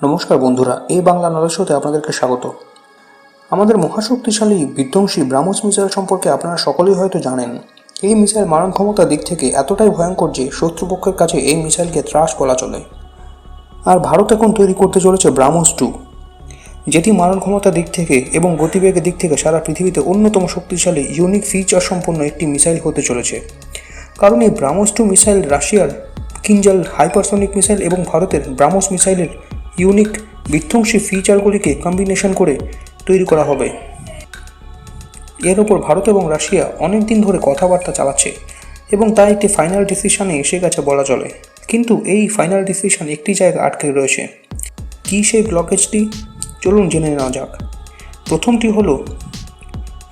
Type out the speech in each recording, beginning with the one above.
নমস্কার বন্ধুরা এই বাংলা নলেজ আপনাদেরকে স্বাগত। আমাদের মহাশক্তিশালী, বিধ্বংসী ব্রাহ্মস মিসাইল সম্পর্কে আপনারা সকলেই হয়তো জানেন। এই মিসাইল মারণ ক্ষমতার দিক থেকে এতটাই ভয়ঙ্কর যে শত্রুপক্ষের কাছে এই মিসাইলকে ত্রাস বলা চলে। আর ভারত এখন তৈরি করতে চলেছে ব্রাহ্মস টু, যেটি মারণ ক্ষমতার দিক থেকে এবং গতিবেগের দিক থেকে সারা পৃথিবীতে অন্যতম শক্তিশালী ইউনিক ফিচার সম্পন্ন একটি মিসাইল হতে চলেছে। কারণ এই ব্রাহ্মস টু মিসাইল রাশিয়ার কিঞ্জাল হাইপারসনিক মিসাইল এবং ভারতের ব্রাহ্মস মিসাইলের ইউনিক বিধ্বংসী ফিচারগুলিকে কম্বিনেশন করে তৈরি করা হবে। এর ওপর ভারত এবং রাশিয়া অনেক দিন ধরে কথাবার্তা চালাচ্ছে এবং তা একটি ফাইনাল ডিসিশনে এসে গেছে বলা চলে। কিন্তু এই ফাইনাল ডিসিশন একটি জায়গায় আটকে রয়েছে। কী সেই ব্লকেজটি চলুন জেনে নেওয়া যাক। প্রথমটি হলো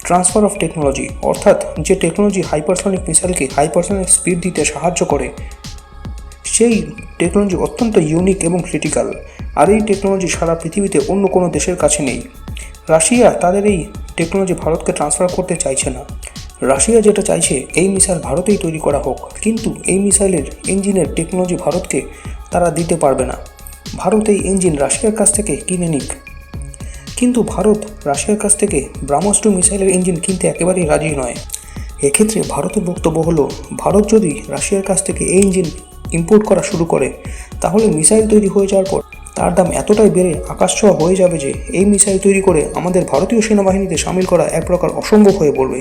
ট্রান্সফার অফ টেকনোলজি অর্থাৎ যে টেকনোলজি হাইপারসনিক মিসাইলকে হাইপারসনিক স্পিড দিতে সাহায্য করে সেই টেকনোলজি অত্যন্ত ইউনিক এবং ক্রিটিক্যাল আর এই টেকনোলজি সারা পৃথিবীতে অন্য কোনো দেশের কাছে নেই। রাশিয়া তাদের এই টেকনোলজি ভারতকে ট্রান্সফার করতে চাইছে না। রাশিয়া যেটা চাইছে, এই মিসাইল ভারতেই তৈরি করা হোক। কিন্তু এই মিসাইলের ইঞ্জিনের টেকনোলজি ভারতকে তারা দিতে পারবে না। ভারত এই ইঞ্জিন রাশিয়ার কাছ থেকে কিনে নিক। কিন্তু ভারত রাশিয়ার কাছ থেকে ব্রাহ্মস মিসাইলের ইঞ্জিন কিনতে একেবারেই রাজি নয়। এক্ষেত্রে ভারতের বক্তব্য হলো, ভারত যদি রাশিয়ার কাছ থেকে এই ইঞ্জিন ইম্পোর্ট করা শুরু করে, তাহলে মিসাইল তৈরি হয়ে যাওয়ার পর তার দাম এতটাই বেড়ে আকাশছোঁয়া হয়ে যাবে যে এই মিসাইল তৈরি করে আমাদের ভারতীয় সেনাবাহিনীতে সামিল করা এক প্রকার অসম্ভব হয়ে পড়বে।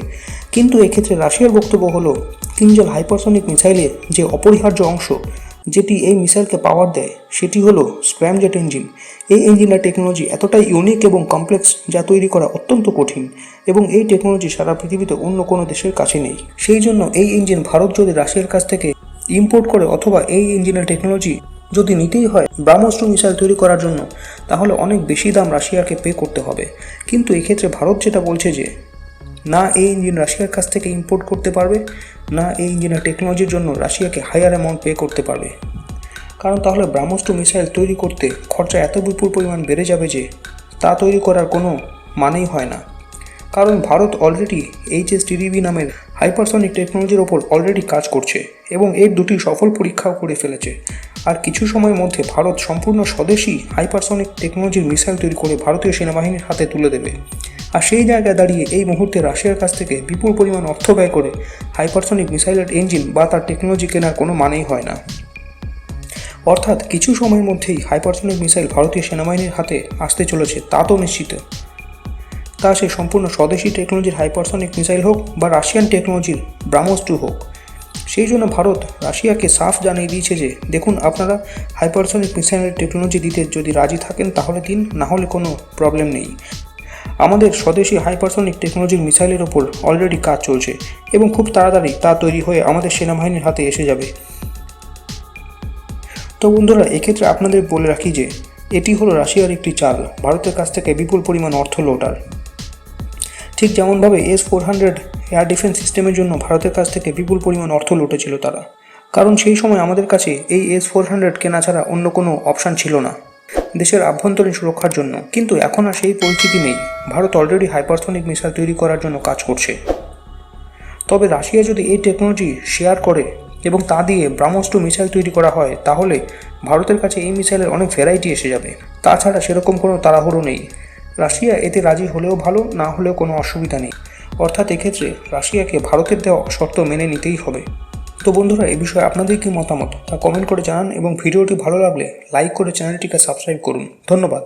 কিন্তু এক্ষেত্রে রাশিয়ার বক্তব্য হলো কিঞ্জল হাইপারসনিক মিসাইলের যে অপরিহার্য অংশ যেটি এই মিসাইলকে পাওয়ার দেয়, সেটি হলো স্ক্র্যামজেট ইঞ্জিন এই ইঞ্জিনের টেকনোলজি এতটাই ইউনিক এবং কমপ্লেক্স যা তৈরি করা অত্যন্ত কঠিন এবং এই টেকনোলজি সারা পৃথিবীতে অন্য কোনো দেশের কাছে নেই। সেই জন্য এই ইঞ্জিন ভারত যদি রাশিয়ার কাছ থেকে ইম্পোর্ট করে অথবা এই ইঞ্জিনের টেকনোলজি যদি নিতেই হয় ব্রাহ্মস্ট্র মিসাইল তৈরি করার জন্য, তাহলে অনেক বেশি দাম রাশিয়াকে পে করতে হবে। কিন্তু এক্ষেত্রে ভারত যেটা বলছে যে, না এই ইঞ্জিন রাশিয়ার কাছ থেকে ইম্পোর্ট করতে পারবে, না এই ইঞ্জিনের টেকনোলজির জন্য রাশিয়াকে হায়ার অ্যামাউন্ট পে করতে পারবে। কারণ তাহলে ব্রাহ্মস্ট্র মিসাইল তৈরি করতে খরচা এত বিপুল পরিমাণ বেড়ে যাবে যে, তা তৈরি করার কোনো মানেই হয় না। কারণ ভারত অলরেডি এইচএস টিডিবি নামের হাইপারসনিক টেকনোলজির ওপর অলরেডি কাজ করছে এবং এর দুটি সফল পরীক্ষাও করে ফেলেছে। আর কিছু সময়ের মধ্যে ভারত সম্পূর্ণ স্বদেশী হাইপারসনিক টেকনোলজির মিসাইল তৈরি করে ভারতীয় সেনাবাহিনীর হাতে তুলে দেবে। আর সেই জায়গায় দাঁড়িয়ে এই মুহূর্তে রাশিয়ার কাছ থেকে বিপুল পরিমাণ অর্থ ব্যয় করে হাইপারসনিক মিসাইলের ইঞ্জিন বা তার টেকনোলজি কেনার কোনো মানেই হয় না। অর্থাৎ কিছু সময়ের মধ্যেই হাইপারসনিক মিসাইল ভারতীয় সেনাবাহিনীর হাতে আসতে চলেছে তা তো নিশ্চিত। তা সে সম্পূর্ণ স্বদেশী টেকনোলজির হাইপারসনিক মিসাইল হোক বা রাশিয়ান টেকনোলজির ব্রাহ্মস টু হোক। সেই জন্য ভারত রাশিয়াকে সাফ জানিয়ে দিয়েছে যে, দেখুন আপনারা হাইপারসনিক মিসাইলের টেকনোলজি দিতে যদি রাজি থাকেন, তাহলে দিন, না হলে কোনো প্রবলেম নেই। আমাদের স্বদেশী হাইপারসনিক টেকনোলজির মিসাইলের ওপর অলরেডি কাজ চলছে এবং খুব তাড়াতাড়ি তা তৈরি হয়ে আমাদের সেনাবাহিনীর হাতে এসে যাবে। তো বন্ধুরা, এক্ষেত্রে আপনাদের বলে রাখি যে, এটি হলো রাশিয়ার একটি চাল, ভারতের কাছ থেকে বিপুল পরিমাণ অর্থ লোটার। ঠিক যেমনভাবে S four hundred air defence সিস্টেমের জন্য ভারতের কাছ থেকে বিপুল পরিমাণ অর্থ লুটেছিল তারা। কারণ সেই সময় আমাদের কাছে এই এস ফোর হান্ড্রেড কেনা ছাড়া অন্য কোনো অপশান ছিল না। দেশের আভ্যন্তরীণ সুরক্ষার জন্য। কিন্তু এখন আর সেই পরিস্থিতি নেই। ভারত অলরেডি হাইপারসনিক মিসাইল তৈরি করার জন্য কাজ করছে। তবে রাশিয়া যদি এই টেকনোলজি শেয়ার করে এবং তা দিয়ে ব্রাহ্মস্ট্র মিসাইল তৈরি করা হয়, তাহলে ভারতের কাছে এই মিসাইলের অনেক ভ্যারাইটি এসে যাবে। তাছাড়া সেরকম কোনো তাড়াহুড়ো নেই। রাশিয়া এতে রাজি হলেও ভালো, না হলেও কোনো অসুবিধা নেই। অর্থাৎ এক্ষেত্রে রাশিয়াকে ভারতের দেওয়া শর্ত মেনে নিতেই হবে। তো বন্ধুরা এই বিষয়ে আপনাদের কি মতামত তা কমেন্ট করে জানান এবং ভিডিওটি ভালো লাগলে লাইক করে চ্যানেলটিকে সাবস্ক্রাইব করুন। ধন্যবাদ।